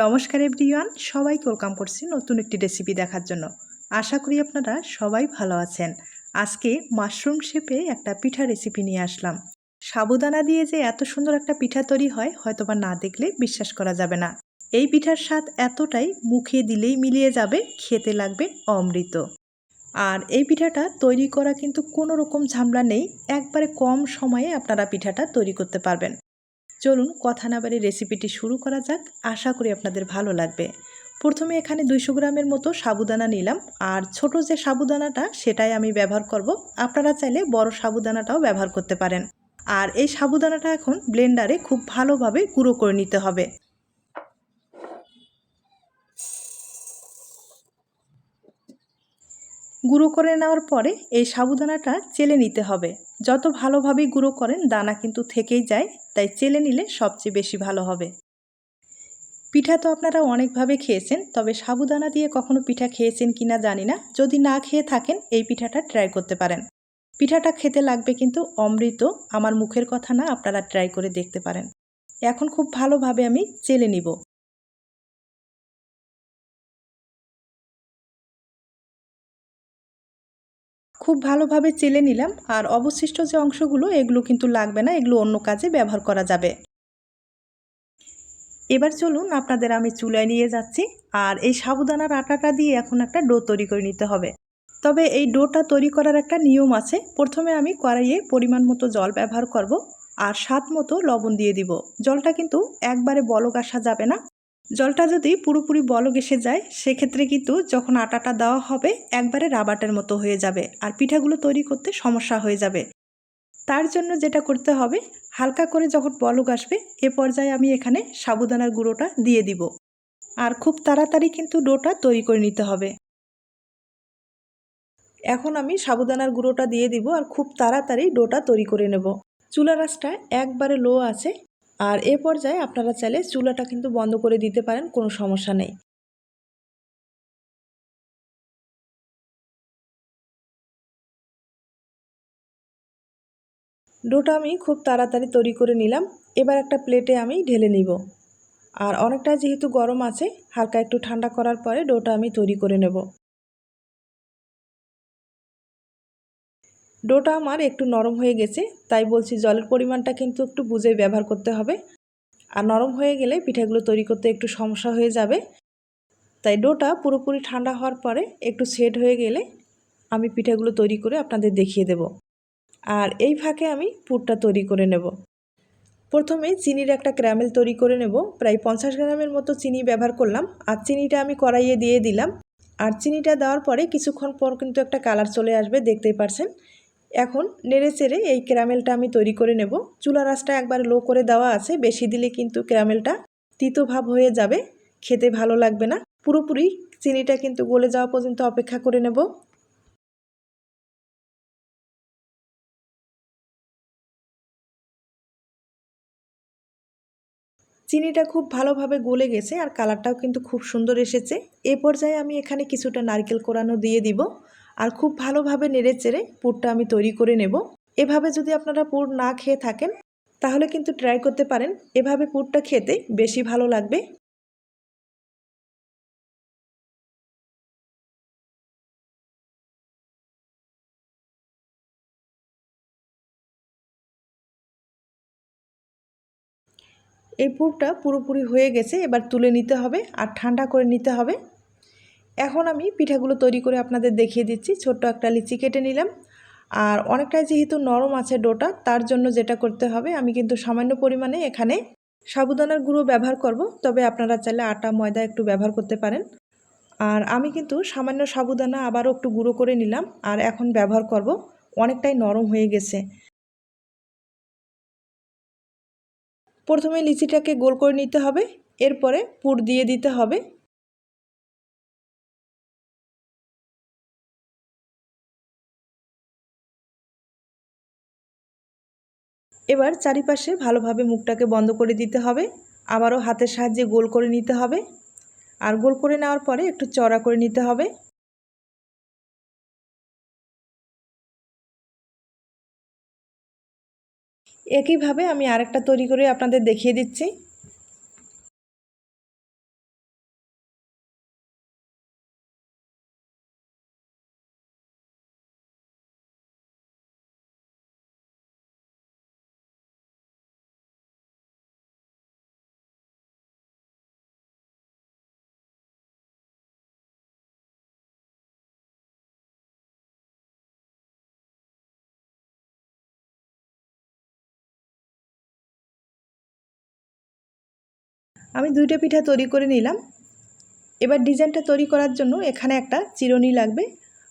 নমস্কার এভরিওয়ান, সবাইকে ওয়েলকাম করছি নতুন একটি রেসিপি দেখার জন্য। আশা করি আপনারা সবাই ভালো আছেন। আজকে মাশরুম শেপে একটা পিঠা রেসিপি নিয়ে আসলাম। সাবুদানা দিয়ে যে এত সুন্দর একটা পিঠা তৈরি হয়, হয়তোবা না দেখলে বিশ্বাস করা যাবে না। এই পিঠার স্বাদ এতটাই মুখে দিলেই মিলিয়ে যাবে, খেতে লাগবে অমৃত। আর এই পিঠাটা তৈরি করা কিন্তু কোনো রকম ঝামেলা নেই, একবারে কম সময়ে আপনারা পিঠাটা তৈরি করতে পারবেন। চলুন কথা না বাড়ি রেসিপিটি শুরু করা যাক। আশা করি আপনাদের ভালো লাগবে। প্রথমে এখানে দুইশো গ্রামের মতো সাবুদানা নিলাম। আর ছোট যে সাবুদানাটা, সেটাই আমি ব্যবহার করব। আপনারা চাইলে বড় সাবুদানাটাও ব্যবহার করতে পারেন। আর এই সাবুদানাটা এখন ব্লেন্ডারে খুব ভালোভাবে গুঁড়ো করে নিতে হবে। গুঁড়ো করে নেওয়ার পরে এই সাবুদানাটা চেলে নিতে হবে। যত ভালোভাবেই গুঁড়ো করেন, দানা কিন্তু থেকেই যায়, তাই চেলে নিলে সবচেয়ে বেশি ভালো হবে। পিঠা তো আপনারা অনেকভাবে খেয়েছেন, তবে সাবুদানা দিয়ে কখনো পিঠা খেয়েছেন কি না জানি না। যদি না খেয়ে থাকেন, এই পিঠাটা ট্রাই করতে পারেন। পিঠাটা খেতে লাগবে কিন্তু অমৃত, আমার মুখের কথা না, আপনারা ট্রাই করে দেখতে পারেন। এখন খুব ভালোভাবে আমি চেলে নিব। খুব ভালোভাবে চেলে নিলাম আর অবশিষ্ট যে অংশগুলো, এগুলো কিন্তু লাগবে না, এগুলো অন্য কাজে ব্যবহার করা যাবে। এবার চলুন আপনাদের আমি চুলায় নিয়ে যাচ্ছি আর এই সাবুদানার আটাটা দিয়ে এখন একটা ডো তৈরি করে নিতে হবে। তবে এই ডোটা তৈরি করার একটা নিয়ম আছে। প্রথমে আমি কড়াইয়ে পরিমাণ মতো জল ব্যবহার করব আর স্বাদ মতো লবণ দিয়ে দিব। জলটা কিন্তু একবারে বলক আসা যাবে না। জলটা যদি পুরোপুরি বলক এসে যায়, সেক্ষেত্রে কিন্তু যখন আটাটা দেওয়া হবে, একবারে রাবাটের মতো হয়ে যাবে আর পিঠাগুলো তৈরি করতে সমস্যা হয়ে যাবে। তার জন্য যেটা করতে হবে, হালকা করে যখন বলক আসবে, এ পর্যায়ে আমি এখানে সাবুদানার গুঁড়োটা দিয়ে দিব। আর খুব তাড়াতাড়ি কিন্তু ডোটা তৈরি করে নিতে হবে। এখন আমি সাবুদানার গুঁড়োটা দিয়ে দিব আর খুব তাড়াতাড়ি ডোটা তৈরি করে নেব। চুলা রাসটা একবারে লো আছে আর এ পর্যায়ে আপনারা চাইলে চুলাটা কিন্তু বন্ধ করে দিতে পারেন, কোনো সমস্যা নেই। ডোটা আমি খুব তাড়াতাড়ি তৈরি করে নিলাম। এবার একটা প্লেটে আমি ঢেলে নিব। আর অনেকটা যেহেতু গরম আছে, হালকা একটু ঠান্ডা করার পরে ডোটা আমি তৈরি করে নেব। ডোটা আমার একটু নরম হয়ে গেছে, তাই বলছি জলের পরিমাণটা কিন্তু একটু বুঝে ব্যবহার করতে হবে। আর নরম হয়ে গেলে পিঠাগুলো তৈরি করতে একটু সমস্যা হয়ে যাবে। তাই ডোটা পুরোপুরি ঠান্ডা হওয়ার পরে একটু সেট হয়ে গেলে আমি পিঠাগুলো তৈরি করে আপনাদের দেখিয়ে দেব। আর এই ফাঁকে আমি পুরটা তৈরি করে নেব। প্রথমে চিনির একটা ক্যারামেল তৈরি করে নেব। প্রায় পঞ্চাশ গ্রামের মতো চিনি ব্যবহার করলাম। আর চিনিটা আমি কড়াইয়ে দিয়ে দিলাম। আর চিনিটা দেওয়ার পরে কিছুক্ষণ পর কিন্তু একটা কালার চলে আসবে, দেখতেই পারছেন। এখন নেড়ে চেড়ে এই ক্যারামেলটা আমি তৈরি করে নেব। চুলা রাসটা একবার লো করে দেওয়া আছে, বেশি দিলে কিন্তু ক্যারামেলটা তিতো ভাব হয়ে যাবে, খেতে ভালো লাগবে না। পুরোপুরি চিনিটা কিন্তু গলে যাওয়া পর্যন্ত অপেক্ষা করে নেব। চিনিটা খুব ভালোভাবে গলে গেছে আর কালারটাও কিন্তু খুব সুন্দর এসেছে। এ পর্যায়ে আমি এখানে কিছুটা নারকেল কোরানো দিয়ে দিব। আর খুব ভালোভাবে নেড়ে চেড়ে পুরটা আমি তৈরি করে নেব। এভাবে যদি আপনারা পুর না খেয়ে থাকেন, তাহলে কিন্তু ট্রাই করতে পারেন। এভাবে পুরটা খেতে বেশি ভালো লাগবে। এই পুরটা পুরোপুরি হয়ে গেছে, এবার তুলে নিতে হবে আর ঠান্ডা করে নিতে হবে। এখন আমি পিঠাগুলো তৈরি করে আপনাদের দেখিয়ে দিচ্ছি। ছোট্ট একটা লিচি কেটে নিলাম। আর অনেকটাই যেহেতু নরম আছে ডোটা, তার জন্য যেটা করতে হবে, আমি কিন্তু সামান্য পরিমাণে এখানে সাবুদানার গুঁড়ো ব্যবহার করব। তবে আপনারা চাইলে আটা, ময়দা একটু ব্যবহার করতে পারেন। আর আমি কিন্তু সামান্য সাবুদানা আবারও একটু গুঁড়ো করে নিলাম। আর এখন ব্যবহার করব, অনেকটাই নরম হয়ে গেছে। প্রথমে লিচিটাকে গোল করে নিতে হবে। এরপরে পুর দিয়ে দিতে হবে। এবার চারিপাশে ভালোভাবে মুখটাকে বন্ধ করে দিতে হবে। আবারও হাতের সাহায্যে গোল করে নিতে হবে। আর গোল করে নেওয়ার পরে একটু চড়া করে নিতে হবে। একইভাবে আমি আরেকটা তৈরি করে আপনাদের দেখিয়ে দিচ্ছি। আমি দুইটা পিঠা তৈরি করে নিলাম। এবার ডিজাইনটা তৈরি করার জন্য এখানে একটা চিরুনি লাগবে।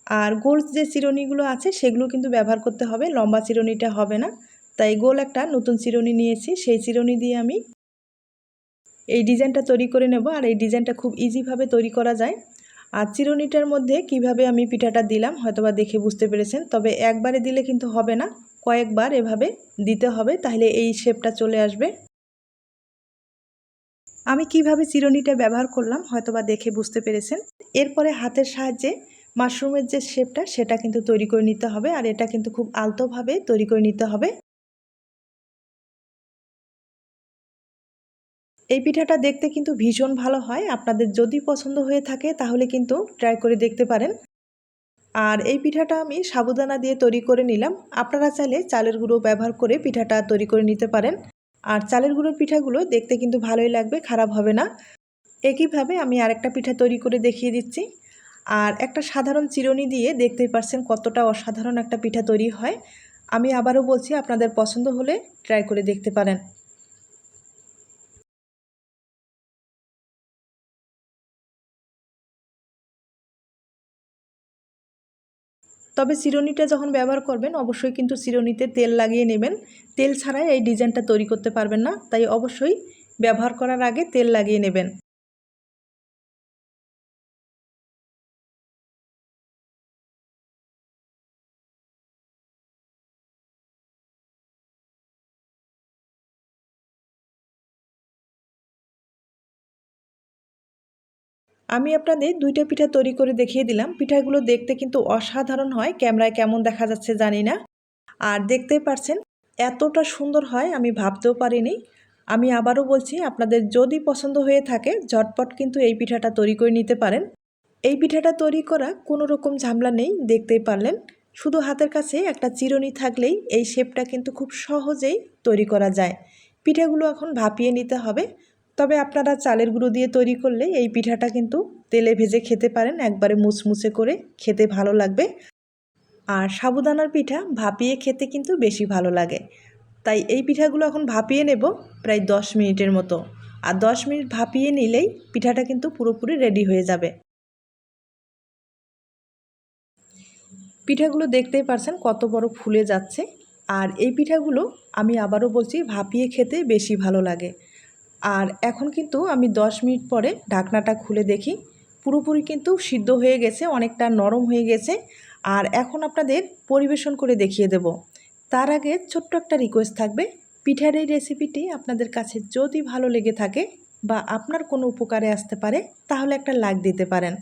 আর গোল যে চিরুনিগুলো আছে, সেগুলো কিন্তু ব্যবহার করতে হবে। লম্বা চিরুনিটা হবে না। তাই গোল একটা নতুন চিরুনি নিয়েছি। সেই চিরুনি দিয়ে আমি এই ডিজাইনটা তৈরি করে নেব। আর এই ডিজাইনটা খুব ইজিভাবে তৈরি করা যায়। আর চিরুনিটার মধ্যে কীভাবে আমি পিঠাটা দিলাম, হয়তোবা দেখে বুঝতে পেরেছেন। তবে একবারে দিলে কিন্তু হবে না। কয়েকবার এভাবে দিতে হবে, তাহলে এই শেপটা চলে আসবে। আমি কীভাবে চিরুনিটা ব্যবহার করলাম হয়তোবা দেখে বুঝতে পেরেছেন। এরপরে হাতের সাহায্যে মাশরুমের যে শেপটা, সেটা কিন্তু তৈরি করে নিতে হবে আর এটা কিন্তু খুব আলতোভাবে তৈরি করে নিতে হবে। এই পিঠাটা দেখতে কিন্তু ভীষণ ভালো হয়। আপনাদের যদি পছন্দ হয়ে থাকে তাহলে কিন্তু ট্রাই করে দেখতে পারেন। আর এই পিঠাটা আমি সাবুদানা দিয়ে তৈরি করে নিলাম। আপনারা চাইলে চালের গুঁড়ো ব্যবহার করে পিঠাটা তৈরি করে নিতে পারেন। আর চালের গুঁড়োর পিঠাগুলো দেখতে কিন্তু ভালোই লাগবে, খারাপ হবে না। একইভাবে আমি আরেকটা পিঠা তৈরি করে দেখিয়ে দিচ্ছি। আর একটা সাধারণ চিরনি দিয়ে দেখতেই পারছেন কতটা অসাধারণ একটা পিঠা তৈরি হয়। আমি আবারও বলছি, আপনাদের পছন্দ হলে ট্রাই করে দেখতে পারেন। তবে চিরুনিটা যখন ব্যবহার করবেন, অবশ্যই কিন্তু চিরুনিতে তেল লাগিয়ে নেবেন। তেল ছাড়াই এই ডিজাইনটা তৈরি করতে পারবেন না, তাই অবশ্যই ব্যবহার করার আগে তেল লাগিয়ে নেবেন। আমি আপনাদের দুইটা পিঠা তৈরি করে দেখিয়ে দিলাম। পিঠাগুলো দেখতে কিন্তু অসাধারণ হয়, ক্যামেরায় কেমন দেখা যাচ্ছে জানি না। আর দেখতেই পারছেন, এতটা সুন্দর হয় আমি ভাবতেও পারিনি। আমি আবারও বলছি, আপনাদের যদি পছন্দ হয়ে থাকে, ঝটপট কিন্তু এই পিঠাটা তৈরি করে নিতে পারেন। এই পিঠাটা তৈরি করা কোনো রকম ঝামেলা নেই, দেখতেই পারলেন। শুধু হাতের কাছে একটা চিরুনি থাকলেই এই শেপটা কিন্তু খুব সহজেই তৈরি করা যায়। পিঠাগুলো এখন ভাপিয়ে নিতে হবে। তবে আপনারা চালের গুঁড়ো দিয়ে তৈরি করলে এই পিঠাটা কিন্তু তেলে ভেজে খেতে পারেন, একবারে মুচমুচে করে খেতে ভালো লাগবে। আর সাবুদানার পিঠা ভাপিয়ে খেতে কিন্তু বেশি ভালো লাগে। তাই এই পিঠাগুলো এখন ভাপিয়ে নেব প্রায় দশ মিনিটের মতো। আর দশ মিনিট ভাপিয়ে নিলেই পিঠাটা কিন্তু পুরোপুরি রেডি হয়ে যাবে। পিঠাগুলো দেখতেই পারছেন কত বড় ফুলে যাচ্ছে। আর এই পিঠাগুলো আমি আবারও বলছি ভাপিয়ে খেতে বেশি ভালো লাগে। আর এখন কিন্তু আমি দশ মিনিট পরে ঢাকনাটা খুলে দেখি। পুরোপুরি কিন্তু সিদ্ধ হয়ে গেছে, অনেকটা নরম হয়ে গেছে। আর এখন আপনাদের পরিবেশন করে দেখিয়ে দেব। তার আগে ছোট্ট একটা রিকোয়েস্ট থাকবে। পিঠার এই রেসিপিটি আপনাদের কাছে যদি ভালো লেগে থাকে বা আপনার কোনো উপকারে আসতে পারে, তাহলে একটা লাইক দিতে পারেন।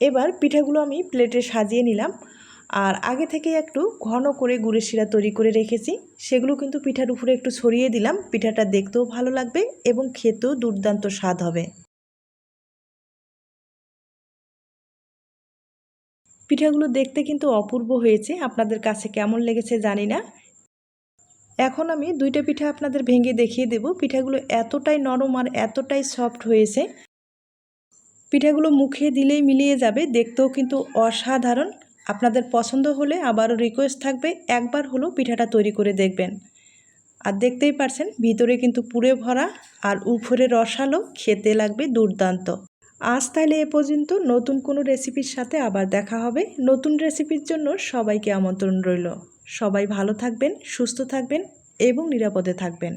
এবার পিঠাগুলো আমি প্লেটে সাজিয়ে নিলাম। আর আগে থেকে একটু ঘন করে গুড়ের শিরা তৈরি করে রেখেছি। সেগুলো কিন্তু পিঠার উপরে একটু ছড়িয়ে দিলাম। পিঠাটা দেখতেও ভালো লাগবে এবং খেতেও দুর্দান্ত স্বাদ হবে। পিঠাগুলো দেখতে কিন্তু অপূর্ব হয়েছে। আপনাদের কাছে কেমন লেগেছে জানি না। এখন আমি দুইটা পিঠা আপনাদের ভেঙে দেখিয়ে দেব। পিঠাগুলো এতটাই নরম আর এতটাই সফট হয়েছে। পিঠাগুলো মুখে দিলেই মিলিয়ে যাবে। দেখতেও কিন্তু অসাধারণ। আপনাদের পছন্দ হলে আবারও রিকোয়েস্ট থাকবে, একবার হলেও পিঠাটা তৈরি করে দেখবেন। আর দেখতেই পারছেন, ভিতরে কিন্তু পুরে ভরা আর উপরে রসালো, খেতে লাগবে দুর্দান্ত। আজ তাহলে এ পর্যন্ত, নতুন কোনো রেসিপির সাথে আবার দেখা হবে। নতুন রেসিপির জন্য সবাইকে আমন্ত্রণ রইল। সবাই ভালো থাকবেন, সুস্থ থাকবেন এবং নিরাপদে থাকবেন।